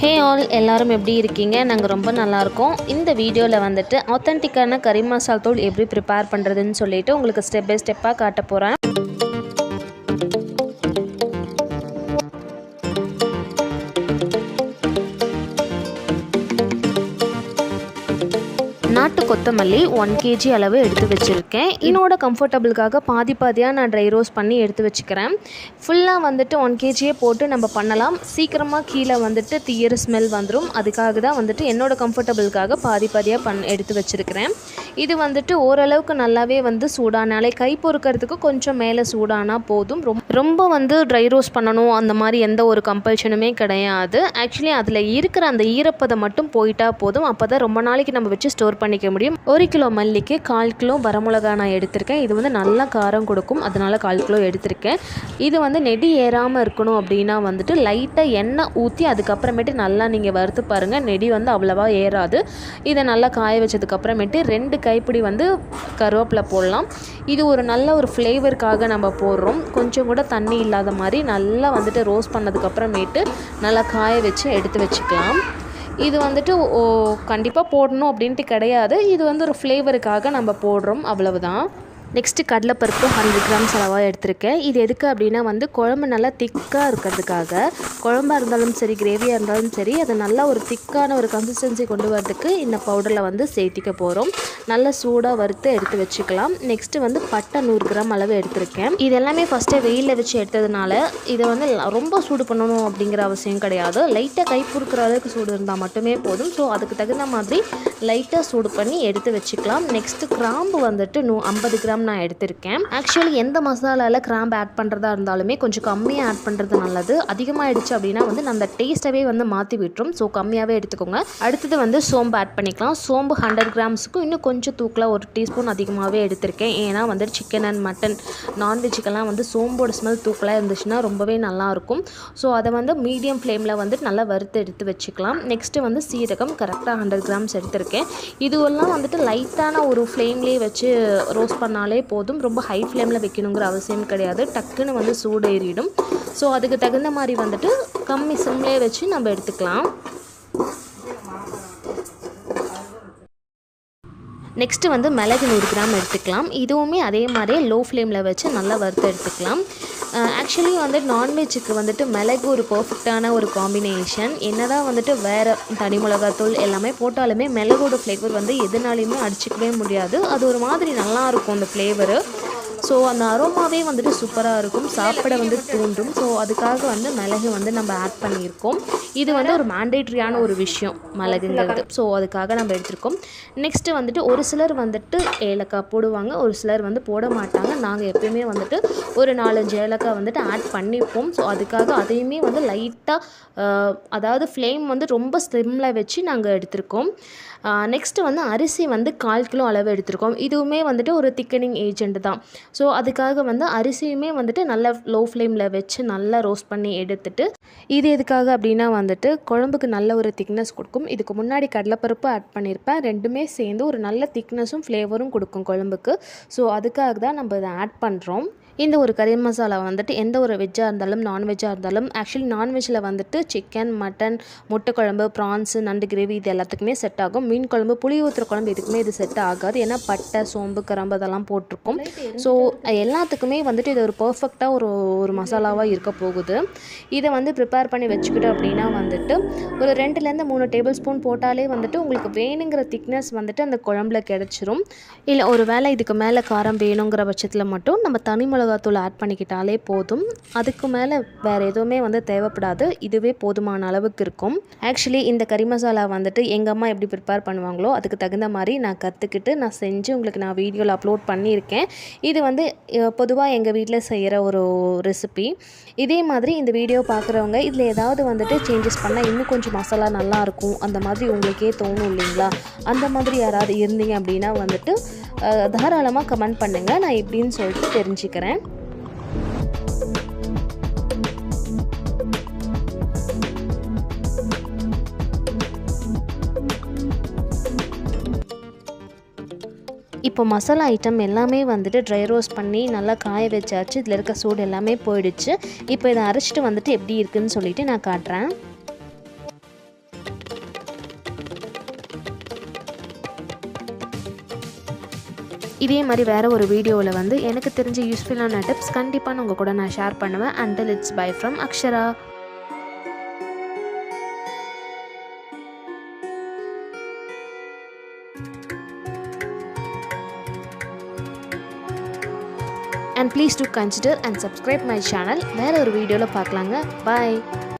Hey all எல்லோரும் எப்படி இருக்கீங்க? நாங்கள் ரொம்ப நல்லாயிருக்கோம் இந்த வீடியோவில் வந்துட்டு ஆத்தென்டிக்கான கறி மசால் தூள் எப்படி ப்ரிப்பேர் பண்ணுறதுன்னு சொல்லிவிட்டு உங்களுக்கு ஸ்டெப் பை ஸ்டெப்பாக காட்ட போகிறேன் கொத்தமல்லி ஒன் கேஜி அளவு எடுத்து வச்சுருக்கேன். என்னோட கம்ஃபர்டபுளுக்காக பாதி பாதியாக நான் ட்ரை ரோஸ் பண்ணி எடுத்து வச்சுக்கிறேன். ஃபுல்லாக வந்துட்டு ஒன் கேஜியே போட்டு நம்ம பண்ணலாம். சீக்கிரமாக கீழே வந்துட்டு தீயிற ஸ்மெல் வந்துடும் அதுக்காக தான் வந்துட்டு என்னோட கம்ஃபர்டபுளுக்காக பாதி பாதியாக பண் எடுத்து வச்சுருக்கிறேன். இது வந்துட்டு ஓரளவுக்கு நல்லாவே வந்து சூடானாலே கை பொறுக்கிறதுக்கு கொஞ்சம் மேலே சூடானா போதும். ரொம்ப ரொம்ப வந்து ட்ரை ரோஸ் பண்ணணும் அந்த மாதிரி எந்த ஒரு கம்பல்ஷனுமே கிடையாது. ஆக்சுவலி அதில் இருக்கிற அந்த ஈரப்பதம் மட்டும் போயிட்டால் போதும். அப்போ தான் ரொம்ப நாளைக்கு நம்ம வச்சு ஸ்டோர் பண்ணிக்க முடியும். ஒரு கிலோ மல்லிக்கு கால் கிலோ வரமிளகா நான் எடுத்திருக்கேன். இது வந்து நல்லா காரம் கொடுக்கும். அதனால கால் கிலோ எடுத்திருக்கேன். இது வந்து நெடி ஏறாமல் இருக்கணும் அப்படின்னா வந்துட்டு லைட்டாக எண்ணெய் ஊற்றி அதுக்கப்புறமேட்டு நல்லா நீங்கள் வறுத்து பாருங்கள் நெடி வந்து அவ்வளோவா ஏறாது. இதை நல்லா காய வச்சதுக்கப்புறமேட்டு ரெண்டு கைப்பிடி வந்து கருவேப்பிலை போடலாம். இது ஒரு நல்ல ஒரு ஃப்ளேவருக்காக நம்ம போடுறோம். கொஞ்சம் கூட தண்ணி இல்லாத மாதிரி நல்லா வந்துட்டு ரோஸ்ட் பண்ணதுக்கப்புறமேட்டு நல்லா காய வச்சு எடுத்து வச்சுக்கலாம். இது வந்துட்டு ஓ கண்டிப்பாக போடணும் அப்படின்ட்டு கிடையாது. இது வந்து ஒரு ஃப்ளேவருக்காக நம்ம போடுறோம். அவ்வளவுதான். நெக்ஸ்ட்டு கடலைப்பருப்பு ஹண்ட்ரட் கிராம்ஸ் அளவாக எடுத்திருக்கேன். இது எதுக்கு அப்படின்னா வந்து குழம்பு நல்லா திக்காக இருக்கிறதுக்காக. குழம்பாக இருந்தாலும் சரி கிரேவியாக இருந்தாலும் சரி அது நல்லா ஒரு திக்கான ஒரு கன்சிஸ்டன்சி கொண்டு வரதுக்கு இந்த பவுடரில் வந்து சேர்த்திக்க போகிறோம் நல்லா சூடாக வறுத்து எடுத்து வச்சுக்கலாம். நெக்ஸ்ட்டு வந்து பட்டை நூறு கிராம் அளவு எடுத்திருக்கேன். இது எல்லாமே ஃபஸ்ட்டே வெயிலில் வச்சு எடுத்ததுனால இதை வந்து ரொம்ப சூடு பண்ணணும் அப்படிங்கிற அவசியம் கிடையாது. லைட்டாக கை பொறுக்கிற அளவுக்கு சூடு இருந்தால் மட்டுமே போதும். ஸோ அதுக்கு தகுந்த மாதிரி லைட்டாக சூடு பண்ணி எடுத்து வச்சுக்கலாம். நெக்ஸ்ட்டு கிராம்பு வந்துட்டு நூ ஐம்பது கிராம் நான் எடுத்திருக்கேன். ஆக்சுவலி எந்த மசாலாவில் கிராம்பு ஆட் பண்ணுறதா இருந்தாலுமே கொஞ்சம் கம்மியாக ஆட் பண்ணுறது நல்லது. அதிகமாகிடுச்சு அப்படின்னா வந்து அந்த டேஸ்ட்டவே வந்து மாற்றி விட்டுரும். ஸோ கம்மியாகவே எடுத்துக்கோங்க. அடுத்தது வந்து சோம்பு ஆட் பண்ணிக்கலாம். சோம்பு ஹண்ட்ரட் கிராம்ஸுக்கும் இன்னும் கொஞ்சம் தூக்கில் ஒரு டீஸ்பூன் அதிகமாகவே எடுத்திருக்கேன். ஏன்னா வந்து சிக்கன் அண்ட் மட்டன் நான்வெஜ்ஜுக்கெல்லாம் வந்து சோம்போட ஸ்மெல் தூக்கலாக இருந்துச்சுன்னா ரொம்பவே நல்லாயிருக்கும். ஸோ அதை வந்து மீடியம் ஃப்ளேமில் வந்து நல்லா வறுத்து எடுத்து வச்சுக்கலாம். நெக்ஸ்ட்டு வந்து சீரகம் கரெக்டாக ஹண்ட்ரட் கிராம்ஸ் எடுத்திருக்கேன். இதுவெல்லாம் வந்துட்டு லைட்டான ஒரு ஃப்ளேம்லேயே வச்சு ரோஸ்ட் பண்ணாலே போதும். ரொம்ப ஹை ஃப்ளேமில் வைக்கணுங்கிற அவசியம் கிடையாது. டக்குன்னு வந்து சூடு ஏறிடும் ஸோ அதுக்கு தகுந்த மாதிரி வந்துட்டு கம்மி சிம்லேயே வச்சு நம்ம எடுத்துக்கலாம். நெக்ஸ்ட்டு வந்து மிளகு நூறு கிராம் எடுத்துக்கலாம். இதுவுமே அதே மாதிரியே லோ ஃப்ளேமில் வச்சு நல்லா வறுத்து எடுத்துக்கலாம். ஆக்சுவலி வந்து நான்வெஜ்ஜுக்கு வந்துட்டு மிளகு ஒரு பர்ஃபெக்டான ஒரு காம்பினேஷன் என்னதான் வந்துட்டு வேறு தனி மிளகாத்தூள் எல்லாமே போட்டாலுமே மிளகோட ஃப்ளேவர் வந்து எதுனாலையுமே அடிச்சிக்கவே முடியாது. அது ஒரு மாதிரி நல்லாயிருக்கும் அந்த ஃப்ளேவரு ஸோ அந்த அரோமாவே வந்துட்டு சூப்பராக இருக்கும். சாப்பிட வந்து தூண்டும். ஸோ அதுக்காக வந்து மிளகு வந்து நம்ம ஆட் பண்ணியிருக்கோம். இது வந்து ஒரு மேண்டேட்ரியான ஒரு விஷயம் மிளகுங்கிறது. ஸோ அதுக்காக நம்ம எடுத்திருக்கோம். நெக்ஸ்ட்டு வந்துட்டு ஒரு சிலர் வந்துட்டு ஏலக்காய் போடுவாங்க. ஒரு சிலர் வந்து போட மாட்டாங்க. நாங்கள் எப்பயுமே வந்துட்டு ஒரு நாலஞ்சு ஏலக்காய் வந்துட்டு ஆட் பண்ணிப்போம். ஸோ அதுக்காக அதையுமே வந்து லைட்டாக அதாவது ஃப்ளேம் வந்து ரொம்ப ஸ்லிம்மில் வச்சு நாங்கள் எடுத்திருக்கோம். நெக்ஸ்ட்டு வந்து அரிசி வந்து கால் கிலோ அளவு எடுத்திருக்கோம். இதுவுமே வந்துட்டு ஒரு திக்கனிங் ஏஜென்ட் தான். ஸோ அதுக்காக வந்து அரிசியுமே வந்துட்டு நல்லா லோ ஃப்ளேமில் வச்சு நல்லா ரோஸ்ட் பண்ணி எடுத்துட்டு இது எதுக்காக அப்படின்னா வந்துட்டு குழம்புக்கு நல்ல ஒரு திக்னஸ் கொடுக்கும். இதுக்கு முன்னாடி கடலைப்பருப்பு ஆட் பண்ணியிருப்பேன் ரெண்டுமே சேர்ந்து ஒரு நல்ல திக்னஸும் ஃப்ளேவரும் கொடுக்கும் குழம்புக்கு. ஸோ அதுக்காக தான் நம்ம இதை ஆட் பண்ணுறோம் இந்த ஒரு கறி மசாலா வந்துட்டு எந்த ஒரு வெஜ்ஜாக இருந்தாலும் நான்வெஜ்ஜாக இருந்தாலும் ஆக்சுவலி நான்வெஜ்ஜில் வந்துட்டு சிக்கன் மட்டன் முட்டை குழம்பு ப்ரான்ஸு நண்டு கிரேவி இது எல்லாத்துக்குமே செட் ஆகும். மீன் குழம்பு புளி ஊற்றுற குழம்பு எதுக்குமே இது செட் ஆகாது. ஏன்னா பட்டை சோம்பு கரம்பு அதெல்லாம் போட்டிருக்கும். ஸோ எல்லாத்துக்குமே வந்துட்டு இது ஒரு பர்ஃபெக்டாக ஒரு ஒரு மசாலாவாக இருக்க போகுது. இதை வந்து ப்ரிப்பேர் பண்ணி வச்சுக்கிட்டோம் அப்படின்னா வந்துட்டு ஒரு ரெண்டுலேருந்து மூணு டேபிள் ஸ்பூன் போட்டாலே வந்துட்டு உங்களுக்கு வேணுங்கிற திக்னஸ் வந்துட்டு அந்த குழம்புல கிடச்சிரும். இல்லை ஒரு வேளை இதுக்கு மேலே காரம் வேணுங்கிற பட்சத்தில் மட்டும் நம்ம தனி மிளகாத்தூள் ஆட் பண்ணிக்கிட்டாலே போதும். அதுக்கு மேலே வேறு எதுவுமே வந்து தேவைப்படாது. இதுவே போதுமான அளவுக்கு இருக்கும். ஆக்சுவலி இந்த கறி மசாலா வந்துட்டு எங்கள் அம்மா எப்படி ப்ரிப்பேர் பண்ணுவாங்களோ அதுக்கு தகுந்த மாதிரி நான் கற்றுக்கிட்டு நான் செஞ்சு உங்களுக்கு நான் வீடியோவில் அப்லோட் பண்ணியிருக்கேன். இது வந்து பொதுவாக எங்கள் வீட்டில் செய்கிற ஒரு ரெசிபி இதே மாதிரி இந்த வீடியோ பார்க்குறவங்க இதில் ஏதாவது வந்துட்டு சேஞ்சஸ் பண்ணால் இன்னும் கொஞ்சம் மசாலா நல்லாயிருக்கும் அந்த மாதிரி உங்களுக்கே தோணும் இல்லைங்களா? அந்த மாதிரி யாராவது இருந்தீங்க அப்படின்னா வந்துட்டு தாராளமாக கமெண்ட் பண்ணுங்கள் நான் எப்படின்னு சொல்லிட்டு தெரிஞ்சுக்கிறேன். இப்போ மசாலா ஐட்டம் எல்லாமே வந்துட்டு ட்ரை ரோஸ்ட் பண்ணி நல்லா காய வச்சாச்சு. இதில் இருக்க சூடு எல்லாமே போயிடுச்சு. இப்போ இதை அரைச்சிட்டு வந்துட்டு எப்படி இருக்குன்னு சொல்லிட்டு நான் காட்டுறேன். இதே மாதிரி வேறு ஒரு வீடியோவில் வந்து எனக்கு தெரிஞ்ச யூஸ்ஃபுல்லான டிப்ஸ் கண்டிப்பாக நான் உங்கள் கூட நான் ஷேர் பண்ணுவேன். Until it's bye from Akshara and please to consider and subscribe my channel வேறு ஒரு வீடியோவில் பார்க்கலாங்க. பாய்